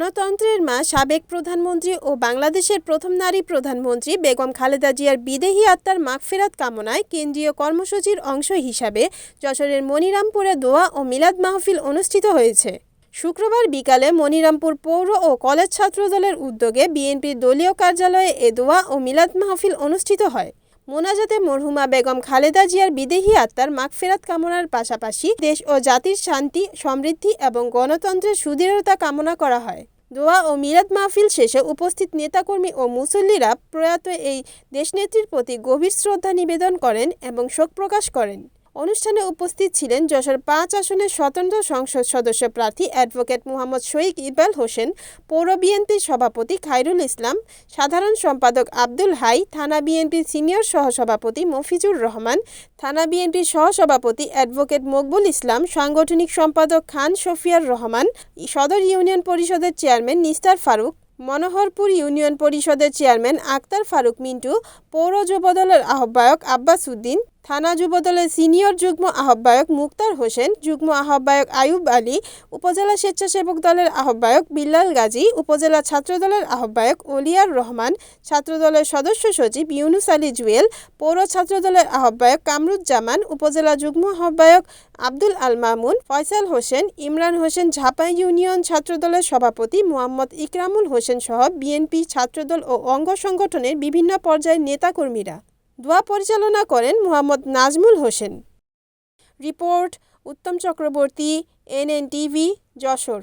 গণতন্ত্রের মা সাবেক প্রধানমন্ত্রী ও বাংলাদেশের প্রথম নারী প্রধানমন্ত্রী বেগম খালেদা জিয়ার বিদেহী আত্মার মাগফেরাত কামনায় কেন্দ্রীয় কর্মসূচির অংশ হিসাবে যশোরের মনিরামপুরে দোয়া ও মিলাদ মাহফিল অনুষ্ঠিত হয়েছে। শুক্রবার বিকালে মনিরামপুর পৌর ও কলেজ ছাত্রদলের উদ্যোগে বিএনপির দলীয় কার্যালয়ে এ দোয়া ও মিলাদ মাহফিল অনুষ্ঠিত হয়। মোনাজাতে মরহুমা বেগম খালেদা জিয়ার বিদেহী আত্মার মাগফেরাত কামনার পাশাপাশি দেশ ও জাতির শান্তি, সমৃদ্ধি এবং গণতন্ত্রের সুদৃঢ়তা কামনা করা হয়। দোয়া ও মিরাদ মাহফিল শেষে উপস্থিত নেতাকর্মী ও মুসল্লিরা প্রয়াত এই দেশনেত্রীর প্রতি গভীর শ্রদ্ধা নিবেদন করেন এবং শোক প্রকাশ করেন। অনুষ্ঠানে উপস্থিত ছিলেন যশোর পাঁচ আসনের স্বতন্ত্র সংসদ সদস্য প্রার্থী অ্যাডভোকেট মোহাম্মদ শহীদ ইকবাল হোসেন, পৌর বিএনপির সভাপতি খায়রুল ইসলাম, সাধারণ সম্পাদক আব্দুল হাই, থানা বিএনপির সিনিয়র সহসভাপতি মফিজুর রহমান, থানা বিএনপির সহসভাপতি অ্যাডভোকেট মকবুল ইসলাম, সাংগঠনিক সম্পাদক খান শফিয়ার রহমান, সদর ইউনিয়ন পরিষদের চেয়ারম্যান নিস্তার ফারুক, মনোহরপুর ইউনিয়ন পরিষদের চেয়ারম্যান আক্তার ফারুক মিন্টু, পৌর যুবদলের আহ্বায়ক আব্বাস উদ্দিন থানা যুবদলের সিনিয়র যুগ্ম আহ্বায়ক মুক্তার হোসেন, যুগ্ম আহ্বায়ক আয়ুব আলী, উপজেলা স্বেচ্ছাসেবক দলের আহ্বায়ক বিল্লাল গাজী, উপজেলা ছাত্রদলের আহ্বায়ক ওলিয়ার রহমান, ছাত্রদলের সদস্য সচিব ইউনুস আলী জুয়েল, পৌর ছাত্রদলের আহ্বায়ক কামরুজ্জামান, উপজেলা যুগ্ম আহ্বায়ক আব্দুল আল মামুন, ফয়সাল হোসেন, ইমরান হোসেন ঝাপাই ইউনিয়ন ছাত্রদলের সভাপতি মোহাম্মদ ইকরামুল হোসেন সহ বিএনপি ছাত্রদল ও অঙ্গ সংগঠনের বিভিন্ন পর্যায়ের নেতাকর্মীরা। দোয়া পরিচালনা করেন Mohammad Nazmul Hossain. Report Uttam Chakraborty NNTV Jessore.